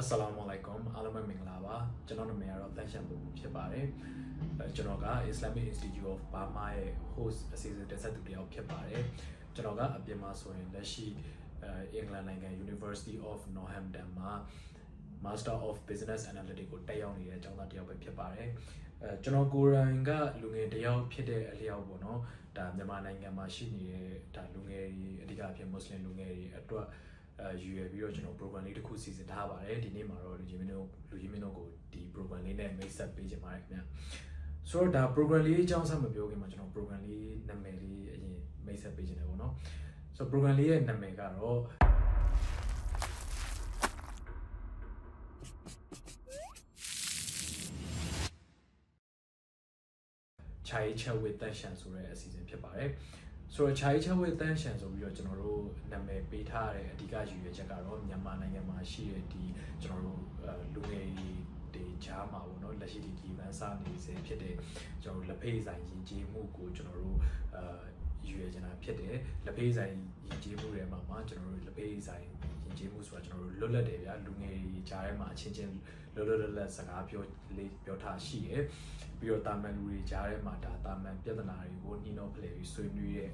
အစလာမအလိုင်ကွမ်အားလုံးပဲမင်္ဂလာပါကျွန်တော်နာမည်ကတော့တန်ရှန်ပူဖြစ်ပါတယ်အဲကျွန်တော်က Islamic Institute of Burma ရဲ့ host အစီအစဉ်တက်ဆက်သူတစ်ယောက်ဖြစ်ပါတယ်ကျွန်တော်ကအပြင်မှာဆိုရင်လက်ရှိအဲအင်္ဂလန်နိုင်ငံ University of Northampton မှာ Master of Business Analytics ကိုတက်ရောက်နေတဲ့အကြောင်းသားတစ်ယောက်ပဲဖြစ်ပါတယ်အဲကျွန်တော်ကိုယ်တိုင်ကလူငယ်တစ်ယောက်ဖြစ်တဲ့အလျောက်ပေါ့နော်ဒါမြန်မာနိုင်ငံမှာရှိနေတဲ့ဒါလူငယ်တွေအဓိကအဖြစ်မွတ်စလင်လူငယ်တွေအတွက် အဲယူရပြီးတော့ကျွန်တော် program လေးတစ်ခုစီစဉ်ထားပါတယ်ဒီနေ့မှာတော့လူကြီးမင်းတို့လူကြီးမင်းတို့ကိုဒီ program လေးနဲ့မိတ်ဆက်ပေးချင်ပါတယ်ခင်ဗျာဆိုတော့ဒါ program လေးအကြောင်းဆက်မပြောခင်မှာကျွန်တော် program လေးနာမည်လေးအရင်မိတ်ဆက်ပေးချင်တယ်ပေါ့နော်ဆိုတော့ program လေးရဲ့နာမည်ကတော့ခြာရေးချက်ဝစ်တန်ရှန်ဆိုတဲ့အစီအစဉ်ဖြစ်ပါတယ် ဆိုတော့ခြာရေးချက်ဝစ်တန်ရှန်ဆိုပြီးတော့ကျွန်တော်တို့နာမည်ပေးထားတဲ့အဓိကရည်ရွယ်ချက်ကတော့မြန်မာနိုင်ငံမှာရှိတဲ့ဒီကျွန်တော်တို့အဲလူငယ်တွေကြားမှာပေါ့နော်လက်ရှိဒီဒီဗန်စာနေစေဖြစ်တဲ့ကျွန်တော်တို့လက်ဖေးဆိုင်ယဉ်ကျေးမှုကိုကျွန်တော်တို့အဲ ရွယ်ချင်တာဖြစ်တယ်လက်ဖေးဆိုင်ယဉ်ကျေးမှုတွေမှာမှာကျွန်တော်တို့လက်ဖေးဆိုင်ယဉ်ကျေးမှုဆိုတာကျွန်တော်တို့လွတ်လပ်တယ်ဗျာလူငယ်တွေကြားထဲမှာအချင်းချင်းလွတ်လွတ်လပ်လပ်စကားပြောလေးပြောထားရှိတယ်ပြီးတော့တာမန်လူတွေကြားထဲမှာဒါတာမန်ပြဿနာတွေကိုနှီးနှောဖလှယ်ပြီးဆွေးနွေးတဲ့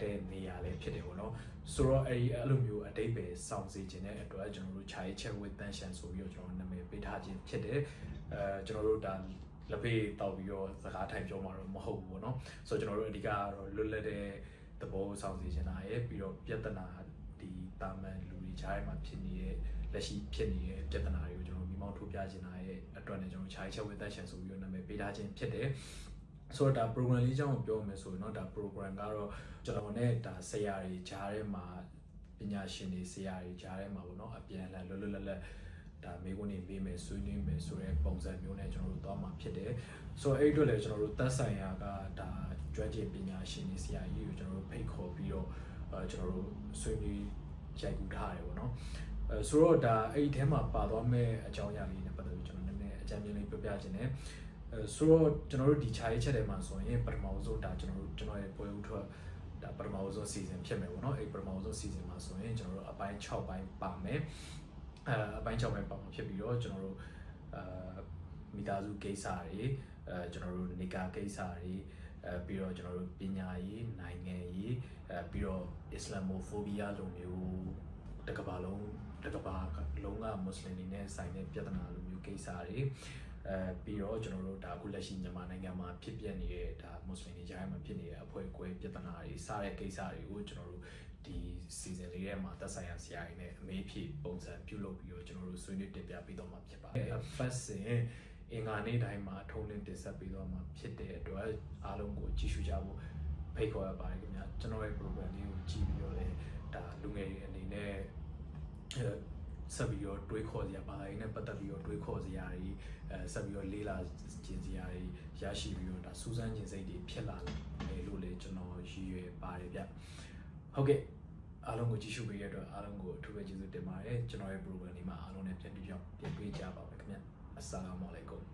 တဲ့နေရာလေးဖြစ်တယ်ပေါ့နော်ဆိုတော့အဲ့ဒီအဲ့လိုမျိုးအတိတ်ပဲစောင့်စီခြင်းတဲ့အတွက်ကျွန်တော်တို့ခြာရေးချက်ဝစ်တန်ရှန်ဆိုပြီးတော့ကျွန်တော်နာမည်ပေးထားခြင်းဖြစ်တယ်အဲကျွန်တော်တို့ဒါ လက်ဖေးတောက်ပြီးတော့စကားထိုင်ပြောမှာတော့မဟုတ်ဘူးပေါ့နော်ဆိုတော့ကျွန်တော်တို့အဓိကကတော့လွတ်လပ်တဲ့သဘောစောင့်စီခြင်းတာရဲ့ပြီးတော့ပြဿနာဒီတာမန်လူတွေကြားထဲမှာဖြစ်နေတဲ့လက်ရှိဖြစ်နေတဲ့ပြဿနာတွေကိုကျွန်တော်မိမောင်းထုတ်ပြခြင်းတာရဲ့အတွက်နဲ့ကျွန်တော်ခြာရေးချက်ဝစ်တန်ရှန်ဆိုပြီးတော့နာမည်ပေးထားခြင်းဖြစ်တယ်ဆိုတော့ဒါ program လေးအကြောင်းကိုပြောမယ်ဆိုရင်တော့ဒါ program ကတော့ကျွန်တော်နဲ့ဒါဆရာတွေကြားထဲမှာပညာရှင်တွေဆရာတွေကြားထဲမှာပေါ့နော်အပြန်အလှန်လွတ်လွတ်လပ်လပ် ဒါမိကုန်းနေပေးမယ်ဆွေးနွေးမယ်ဆိုတဲ့ပုံစံမျိုးနဲ့ကျွန်တော်တို့သွားမှာဖြစ်တယ်ဆိုတော့အဲ့ဒီအတွက်လည်းကျွန်တော်တို့သက်ဆိုင်ရာကဒါကျွမ်းကျင်ပညာရှင်တွေဆရာကြီးကိုကျွန်တော်တို့ဖိတ်ခေါ်ပြီးတော့အဲကျွန်တော်တို့ဆွေးနွေးရိုက်ကူးထားတယ်ပေါ့နော်အဲဆိုတော့ဒါအဲ့ဒီထဲမှာပါသွားမဲ့အကြောင်းအရာလေးနဲ့ပတ်သက်ပြီးကျွန်တော်နည်းနည်းအကြံဉာဏ်လေးပြောပြခြင်းနဲ့အဲဆိုတော့ကျွန်တော်တို့ဒီခြားရေးချက်တွေမှာဆိုရင်ပထမဆုံးဒါကျွန်တော်တို့ကျွန်တော်ရဲ့ပွဲဥထွက်ဒါပထမဆုံး season ဖြစ်မယ်ပေါ့နော်အဲ့ပထမဆုံး season မှာဆိုရင်ကျွန်တော်တို့အပိုင်း6ပိုင်းပါမယ် အဲအပိုင်း6ပိုင်းပါမှာဖြစ်ပြီးတော့ကျွန်တော်တို့အာမိသားစုကိစ္စတွေအဲကျွန်တော်တို့နေကာကိစ္စတွေအဲပြီးတော့ကျွန်တော်တို့ပညာရေးနိုင်ငံရေးအဲပြီးတော့ Islamophobia လိုမျိုးတစ်ကမ္ဘာလုံးတစ်ကမ္ဘာလုံးကမွတ်စလင်တွေနဲ့ဆိုင်တဲ့ပြဿနာလိုမျိုးကိစ္စတွေ အဲပြီးတော့ကျွန်တော်တို့ဒါအခုလက်ရှိမြန်မာနိုင်ငံမှာဖြစ်ပျက်နေတဲ့ဒါမွတ်စလင်တွေကြားမှာဖြစ်နေတဲ့အဖွဲ့အကွဲပြဿနာတွေစတဲ့ကိစ္စတွေကိုကျွန်တော်တို့ဒီ season လေးထဲမှာသက်ဆိုင်ရာဆရာတွေနဲ့အမေးဖြေပုံစံပြုလုပ်ပြီးတော့ကျွန်တော်တို့ဆွေးနွေးတင်ပြပေးတော့မှာဖြစ်ပါတယ်။ first စဉ်အင်္ဂါနေ့တိုင်းမှာထုံးလင်းတင်ဆက်ပေးတော့မှာဖြစ်တဲ့အတွက်အားလုံးကိုကြည့်ရှုကြဖို့ဖိတ်ခေါ်ရပါတယ်ခင်ဗျာကျွန်တော်ရဲ့ program လေးကိုကြည့်ပြီးတော့လည်းဒါလူငယ်တွေအနေနဲ့အဲ ဆက်ပြီးတော့တွေးခေါ်စရာပါရင်နဲ့ပတ်သက်ပြီးတော့တွေးခေါ်စရာတွေအဲဆက်ပြီးတော့လေးလာခြင်းစရာတွေရရှိပြီးတော့ဒါစူးစမ်းခြင်းစိတ်တွေဖြစ်လာတယ်လို့လည်းကျွန်တော်ရည်ရွယ်ပါတယ်ဗျဟုတ်ကဲ့အားလုံးကိုကြည့်ရှုပေးရတဲ့အတွက်အားလုံးကိုအထူးပဲကျေးဇူးတင်ပါတယ်ကျွန်တော်ရဲ့ program လေးမှာအားလုံးနဲ့ပြန်ပြီးတော့ပြန်တွေ့ကြပါမယ်ခင်ဗျအစ္စလာမ်အလိုင်ကွမ်